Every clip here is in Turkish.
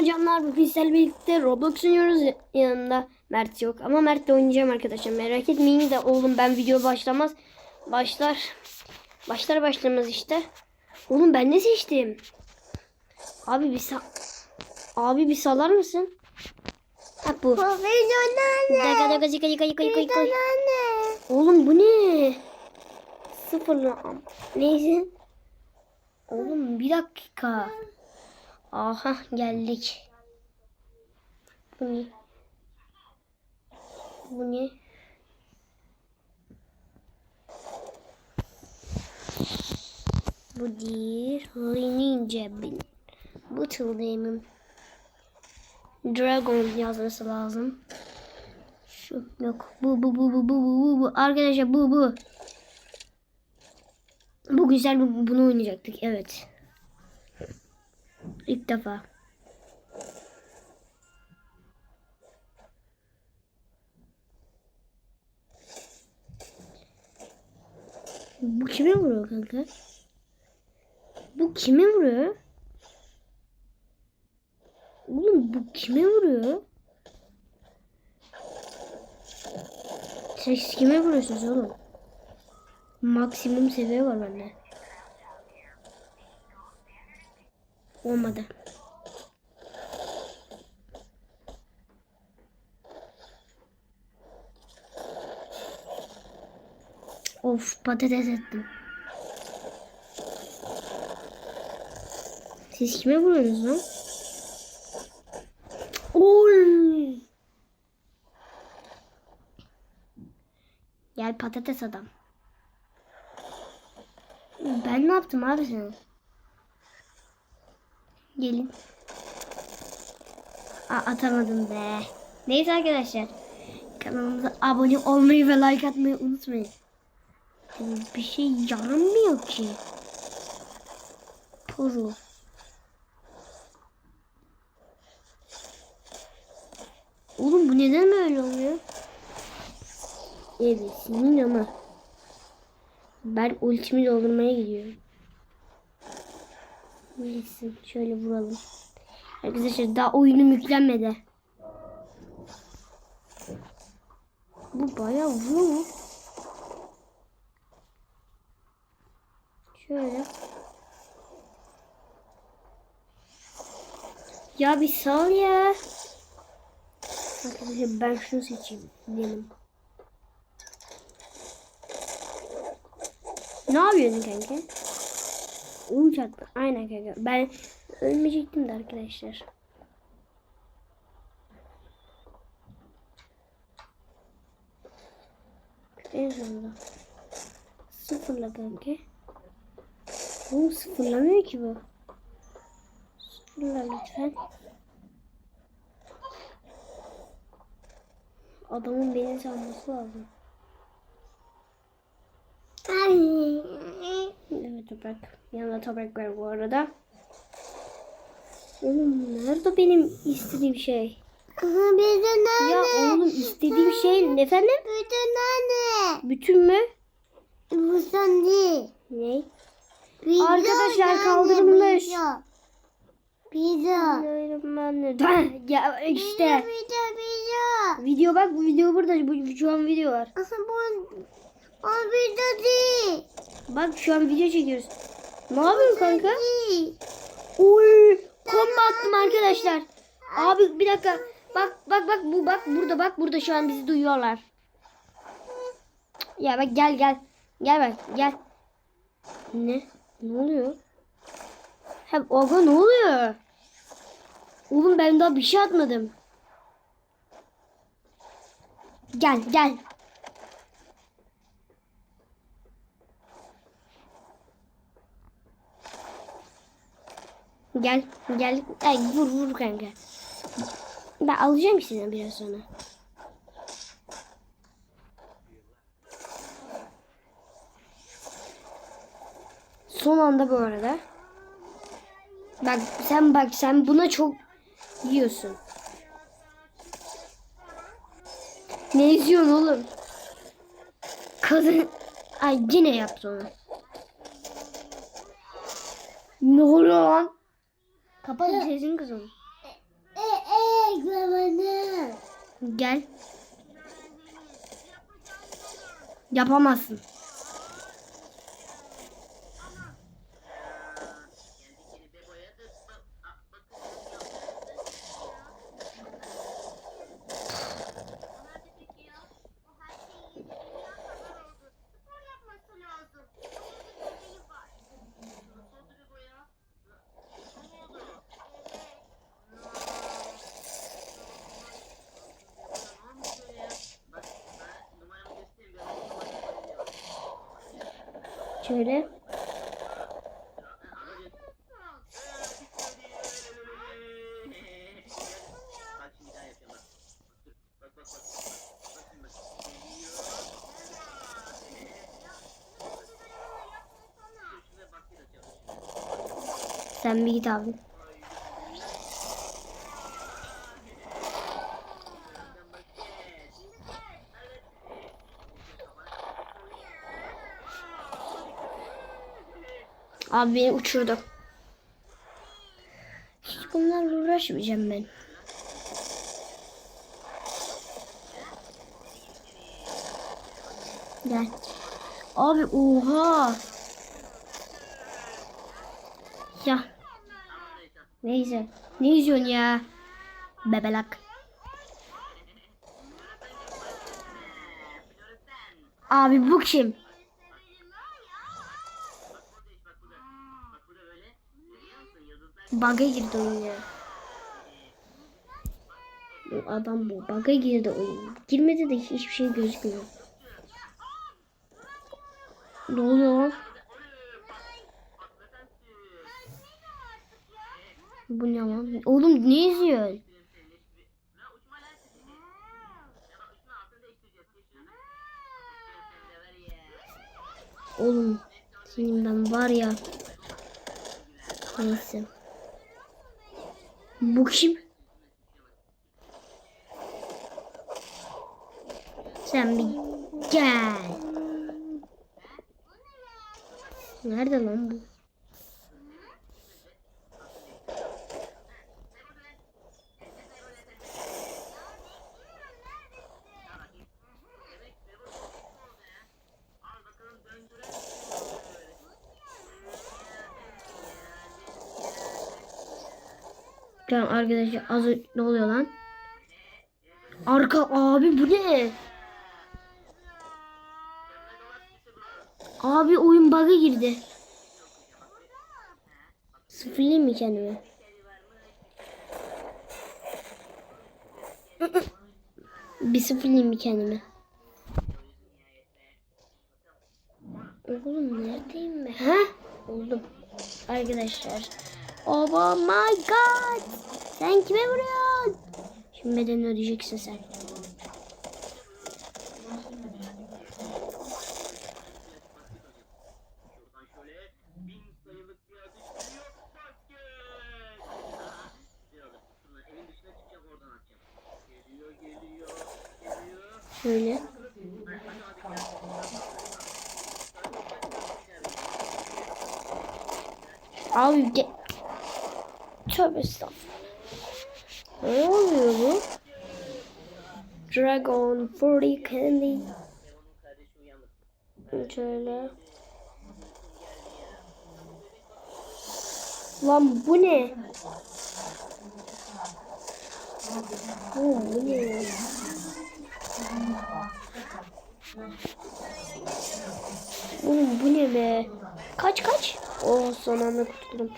Merhaba canlar bugün sizlerle birlikte Roblox oynuyoruz yanında Mert yok ama Mert'le oynayacağım arkadaşlar merak etmeyin de oğlum ben video başlamaz başlar başlar başlamaz işte oğlum ben ne seçtim abi bir sa abi bir salar mısın ha bu Video Daga anne. daga zika zika zika zika zika. anne. Oğlum bu ne? Sıfırla. Neyse. Oğlum bir dakika. Aha geldik. Bu ne? Bu ne? Bu değil. Ninja bin. Bu tıldeğimin. Dragon yazması lazım. Şu yok. Bu bu bu bu bu bu bu bu. Arkadaşlar bu bu. Bu güzel bu, bunu oynayacaktık. Evet. İlk defa. Bu kime vuruyor kanka? Bu kime vuruyor? Oğlum bu kime vuruyor? Siz kime vuruyorsunuz oğlum? Maksimum seviye var bende. Olmadı. Of patates ettim. Siz kime vuruyorsunuz lan? Oy! Gel patates adam. Ben ne yaptım abi sana? Gelin. Aa, atamadım be. Neyse arkadaşlar. Kanalımıza abone olmayı ve like atmayı unutmayın. Bir şey yaramıyor ki. Puru. Oğlum bu neden böyle oluyor? Evet senin ama. Ben ultimi doldurmaya gidiyorum. Neyse şöyle vuralım. Arkadaşlar daha oyunum yüklenmedi. Bu bayağı vuruyor mu? Şöyle. Ya bir sal ya. Arkadaşlar ben şunu seçeyim. Diyelim. Ne yapıyorsun kanka? Attı. Aynen kanka. Ben ölmeyecektim de arkadaşlar. En sonunda. Sıfırla kanka. Bu sıfırlamıyor ki bu. Sıfırla lütfen. Adamın beni sanması lazım. Evet toprak. Yanında toprak var bu arada. Oğlum nerede benim istediğim şey? Video anne. Ya oğlum istediğim şey efendim? Video anne. Bütün mü? Bu son değil. Ne? Video Arkadaşlar. Video. Bismillahirrahmanirrahim. Ya işte. Video video. Video bak bu video burada. Bu, şu an video var. Aha bu. O video değil. Bak şu an video çekiyoruz. Ne yapıyorsun kanka? Uy, komba attım arkadaşlar. Abi bir dakika. Bak bak bak bu bak burada bak burada şu an bizi duyuyorlar. Ya bak gel gel. Gel bak gel. Ne? Ne oluyor? Ha aga ne oluyor? Oğlum ben daha bir şey atmadım. Gel gel. Gel gel. Ay vur vur kanka. Ben alacağım sizden biraz sonra. Son anda bu arada. Bak sen bak sen buna çok yiyorsun. Ne izliyorsun oğlum? Kadın ay yine yaptı onu. Ne oluyor lan? Kapat sesini kızım. E, e, Gel. Yapamazsın. Şöyle. Sen bir git abi. Abi beni uçurdu. Hiç bunlarla uğraşmayacağım ben. Gel. Abi oha. Ya. Neyse. Ne izliyorsun ya? Bebelak. Abi bu kim? Bug'a girdi oyun. Bu adam bu. Bug'a girdi oyun. Girmedi de hiçbir şey gözükmüyor. Ne oluyor lan? Bu ne lan? Oğlum ne izliyor? Oğlum senin ben var ya. Neyse. Bu kim? Sen bir gel. Nerede lan bu? Tamam arkadaşlar az ne oluyor lan? Arka abi bu ne? Abi oyun bug'a girdi. Sıfırlayayım mı kendimi? Bir sıfırlayayım mı kendimi? Oğlum neredeyim ben? Ha? Oldum. Arkadaşlar. Oh my god. Sen kime vuruyorsun? Şimdi bedenini ödeyeceksin sen. Şöyle. Abi ge... Tövbe estağfurullah. Ne oluyor bu? Dragon 40 Candy. Şöyle. Lan bu ne? Oğlum bu ne? Oğlum bu ne be? Kaç kaç? Oh son anda kurtuldum.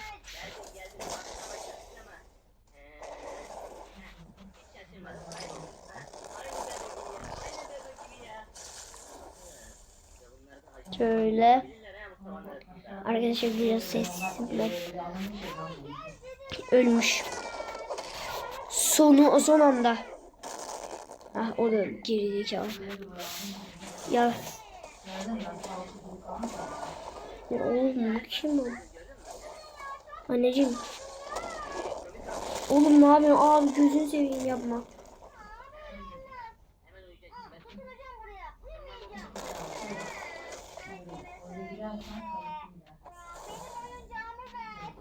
Şöyle. Arkadaşlar biraz sessiz ben. Ölmüş. Sonu o son anda. Ah o da gerizekalı. Ya. Ya oğlum bu kim o? Anneciğim. Oğlum ne yapıyorsun? Abi gözünü seveyim yapma.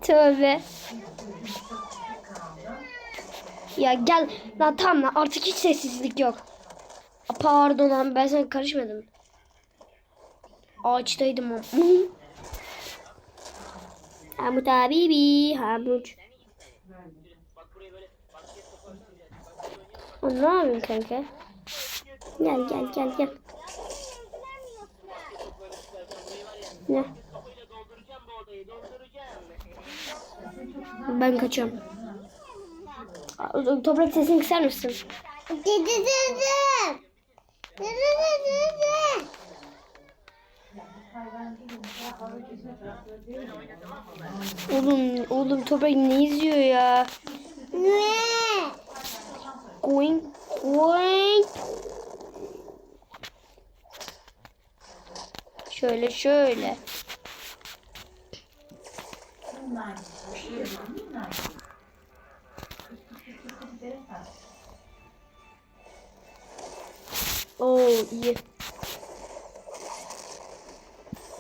Tövbe. Ya gel. Lan tamam lan artık hiç sessizlik yok. Pardon lan ben sana karışmadım. Ağaçtaydım ama. Hamut abi Hamut. Atacağız. Bak O ne yapıyorsun kanka? Gel gel gel gel. Ne? topuyla dolduracağım bu odayı dolduracağım. Ben kaçıyorum. Toprak sesini kısar mısın? Dede dede. Dede dede. Oğlum, oğlum Toprak ne izliyor ya? Ne? Going, going. Şöyle şöyle. Oo iyi.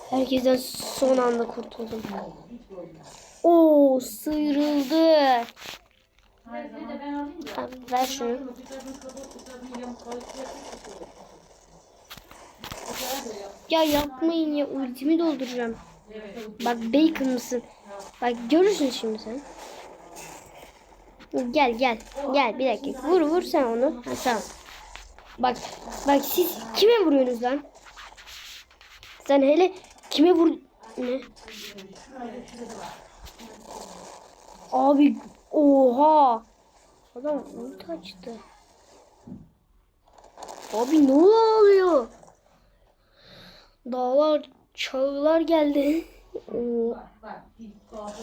Herkesten son anda kurtuldum. Oo sıyrıldı. Tamam, ver şunu. Ya yapmayın ya ultimi dolduracağım. Bak bacon mısın? Bak görürsün şimdi sen. Gel gel. Gel bir dakika. Vur vur sen onu. Ha, tamam. Bak bak siz kime vuruyorsunuz lan? Sen hele kime vur... Ne? Abi oha. Adam ulti açtı. Abi ne oluyor? Dağlar, çağlar geldi.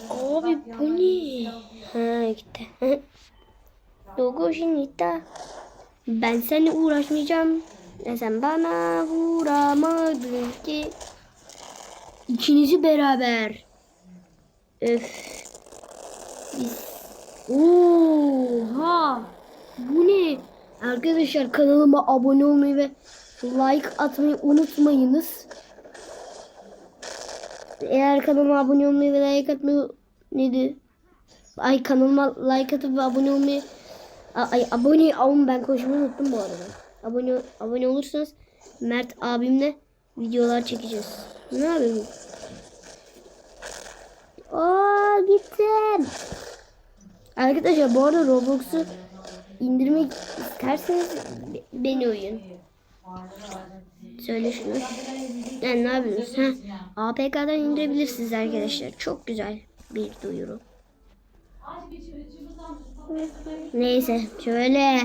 Abi bu ne? Ha gitti. Dogo Shinita. Ben seninle uğraşmayacağım. E sen bana vuramadın ki. İkinizi beraber. Öf. Biz... Oha. Bu ne? Arkadaşlar kanalıma abone olmayı ve like atmayı unutmayınız. Eğer kanalıma abone olmayı ve like atmayı neydi? Ay kanalıma like atıp ve abone olmayı ay abone olun ben konuşmayı unuttum bu arada. Abone abone olursanız Mert abimle videolar çekeceğiz. Ne yapayım? Aa gittim. Arkadaşlar bu arada Roblox'u indirmek isterseniz be- beni oyun. Söyle şunu. Yani ne yapıyorsunuz? Ha? APK'dan indirebilirsiniz arkadaşlar. Çok güzel bir duyuru. Neyse şöyle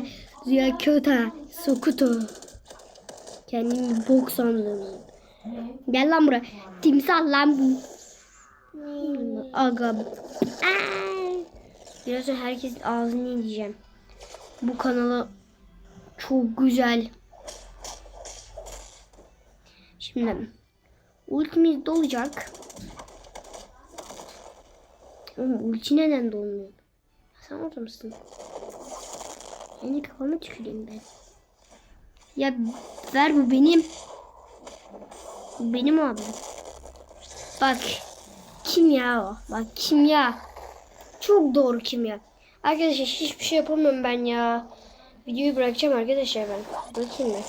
Rüya Köta Sokuto Kendimi bok sandım. Gel lan buraya. Timsah lan. Aga. Biraz herkesin ağzını yiyeceğim. Bu kanala çok güzel. Şimdi ultimiz dolacak. Oğlum ulti neden dolmuyor? Sen orada mısın? Yani kafama tüküreyim ben. Ya ver bu benim. Bu benim abi. Bak. Kimya o. Bak kimya. Çok doğru kimya. Arkadaşlar hiçbir şey yapamıyorum ben ya. Videoyu bırakacağım arkadaşlar ben. Bırakayım mı?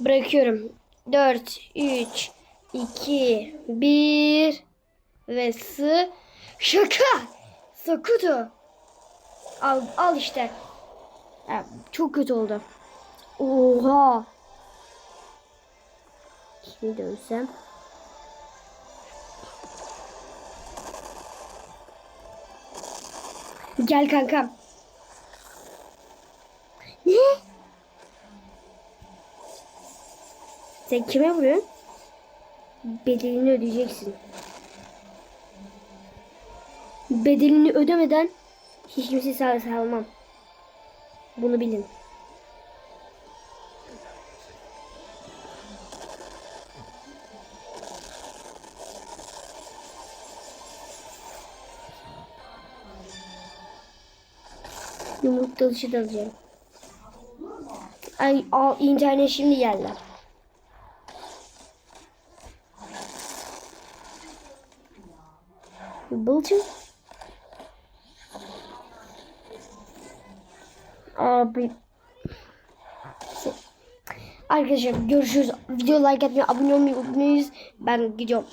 Bırakıyorum. 4, 3, 2, 1 ve sı şaka. Sakuto. Al, al işte. Çok kötü oldu. Oha. Şimdi dönsem. Gel kankam. Ne? Sen kime vuruyorsun? Bedelini ödeyeceksin. Bedelini ödemeden hiç kimse sağ salmam. Bunu bilin. Yumruk dalışı da alacağım. Ay, al, internet şimdi geldi. Bılcım. Abi. Arkadaşlar görüşürüz. Video like atmayı, abone olmayı unutmayın. Ben gidiyorum.